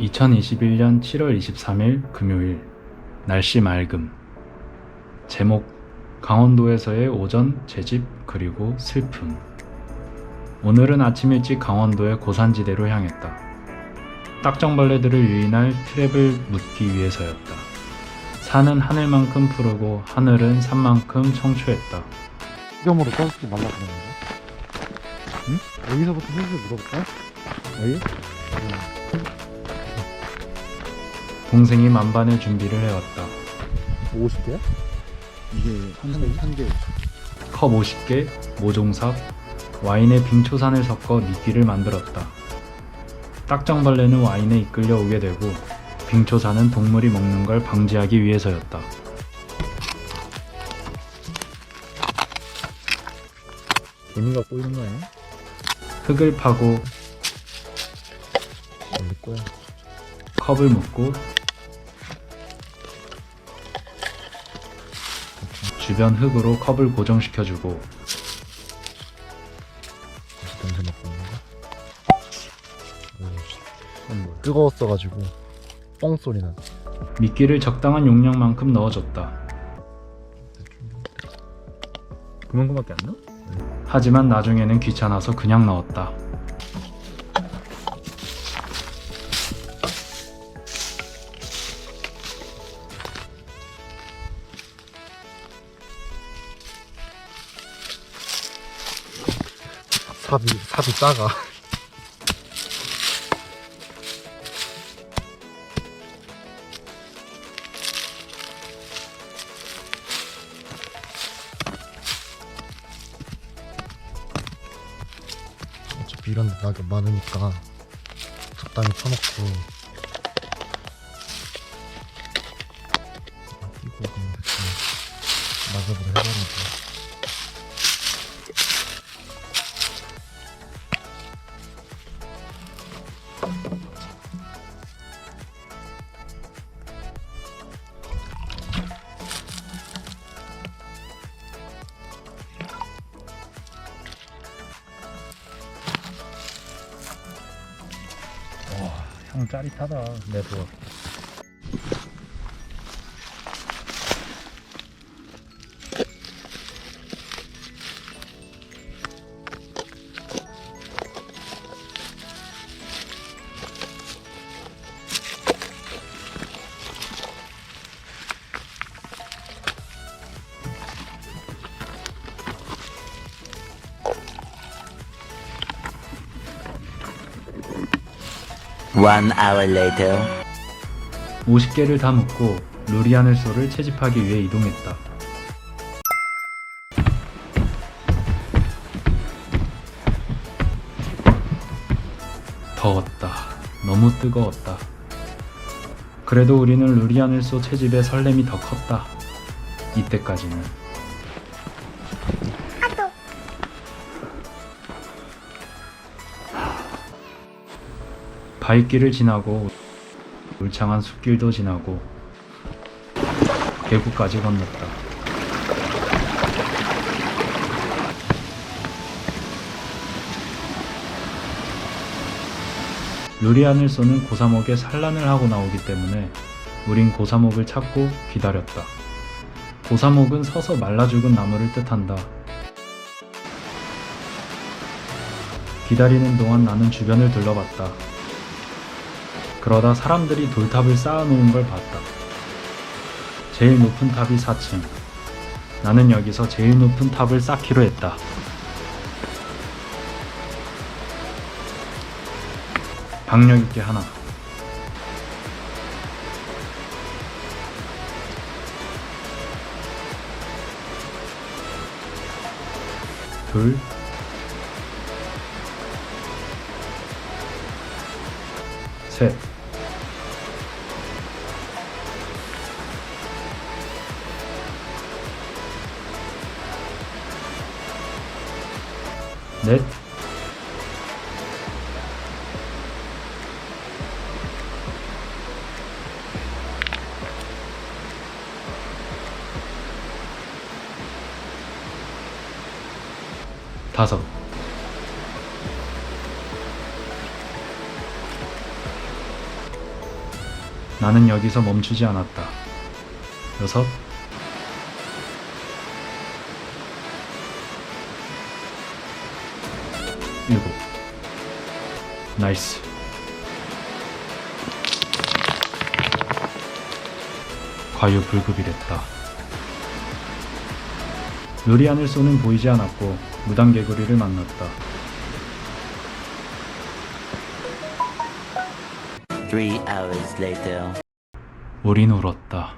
2021년 7월 23일 금요일 날씨 맑음 제목 강원도에서의 오전 재집 그리고 슬픔 오늘은 아침 일찍 강원도의 고산지대로 향했다. 딱정벌레들을 유인할 트랩을 묻기 위해서였다. 산은 하늘만큼 푸르고 하늘은 산만큼 청초했다. 수경으로 떠주지 말라 그러는 거야? 응? 여기서부터 슬슬 물어볼까? 여기? 동생이 만반의 준비를 해왔다. 50개야? 이게 한, 한, 한 개. 컵 50개, 모종삽, 와인에 빙초산을 섞어 미끼를 만들었다. 딱정벌레는 와인에 이끌려 오게 되고 빙초산은 동물이 먹는 걸 방지하기 위해서였다. 개미가 꼬이는 거 아니야? 흙을 파고 원래 꼬야. 컵을 묶고 주변 흙으로 컵을 고정시켜주고 다시 냄새 맡고 있는 거? 오, 뭐 뜨거웠어가지고 뻥 소리 나. 미끼를 적당한 용량만큼 넣어줬다. 그만큼밖에 안 나? 하지만 나중에는 귀찮아서 그냥 넣었다. 삽이 삽이 작아. 어차피 이런 데 낙엽 많으니까 적당히 쳐놓고. 이거 그냥 대충 낙엽으로 해버리고 향 짜릿하다. 내 좋아. One hour later. 50개를 다 묶고 루리아늘소를 채집하기 위해 이동했다. 더웠다. 너무 뜨거웠다. 그래도 우리는 루리아늘소 채집의 설렘이 더 컸다. 이때까지는. 바위길을 지나고 울창한 숲길도 지나고 계곡까지 건넜다. 루리안을 쏘는 고사목에 산란을 하고 나오기 때문에 우린 고사목을 찾고 기다렸다. 고사목은 서서 말라 죽은 나무를 뜻한다. 기다리는 동안 나는 주변을 둘러봤다. 그러다 사람들이 돌탑을 쌓아놓은 걸 봤다. 제일 높은 탑이 4층. 나는 여기서 제일 높은 탑을 쌓기로 했다. 박력 있게 하나. 둘. 셋. 넷. 다섯. 나는 여기서 멈추지 않았다. 여섯, 일곱. 나이스. 과유불급이 됐다. 루리안을 쏘는 보이지 않았고 무당 개구리를 만났다. Three hours later. 우린 울었다.